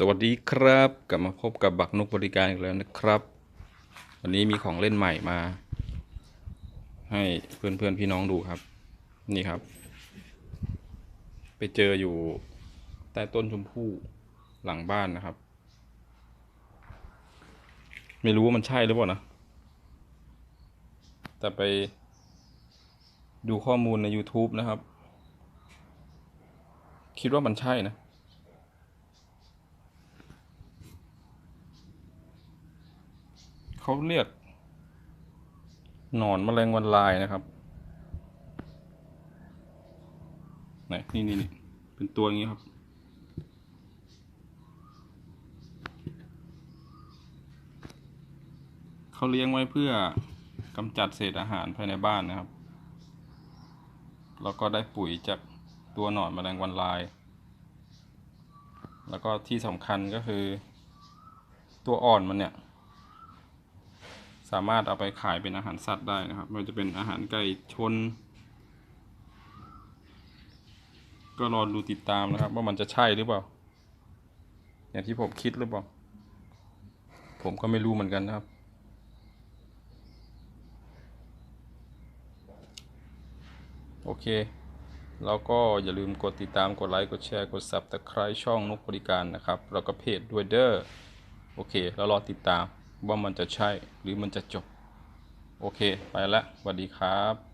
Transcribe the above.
สวัสดีครับ กลับมาพบกับบักนกบริการอีกแล้วนะครับ วันนี้มีของเล่นใหม่มา ให้เพื่อนเพื่อนพี่น้องดูครับ นี่ครับ ไปเจออยู่ใต้ต้นชมพู่หลังบ้านนะครับ ไม่รู้ว่ามันใช่หรือเปล่านะ แต่ไปดูข้อมูลใน YouTube นะครับ คิดว่ามันใช่นะ เขาเรียก หนอนแมลงวันลายนะครับไหนนี่นี่นี่เป็นตัวอย่างนี้ครับ เขาเลี้ยงไว้เพื่อกำจัดเศษอาหารภายในบ้านนะครับ แล้วก็ได้ปุ๋ยจากตัวหนอนแมลงวันลาย แล้วก็ที่สำคัญก็คือ ตัวอ่อนมันเนี่ย สามารถเอาไปขายเป็นอาหารสัตว์ได้นะครับไม่ว่าจะเป็นอาหารไก่ชน ก็รอดูติดตามนะครับ ว่ามันจะใช่หรือเปล่า อย่างที่ผมคิดหรือเปล่า ผมก็ไม่รู้เหมือนกันนะครับ โอเค แล้วก็อย่าลืมกดติดตามกดไลค์ กดแชร์ กด subscribe ช่องนกบริการนะครับ แล้วก็เพจด้วยเด้อโอเค แล้วรอติดตาม ว่ามันจะใช่หรือมันจะจบ โอเค ไปละสวัสดีครับ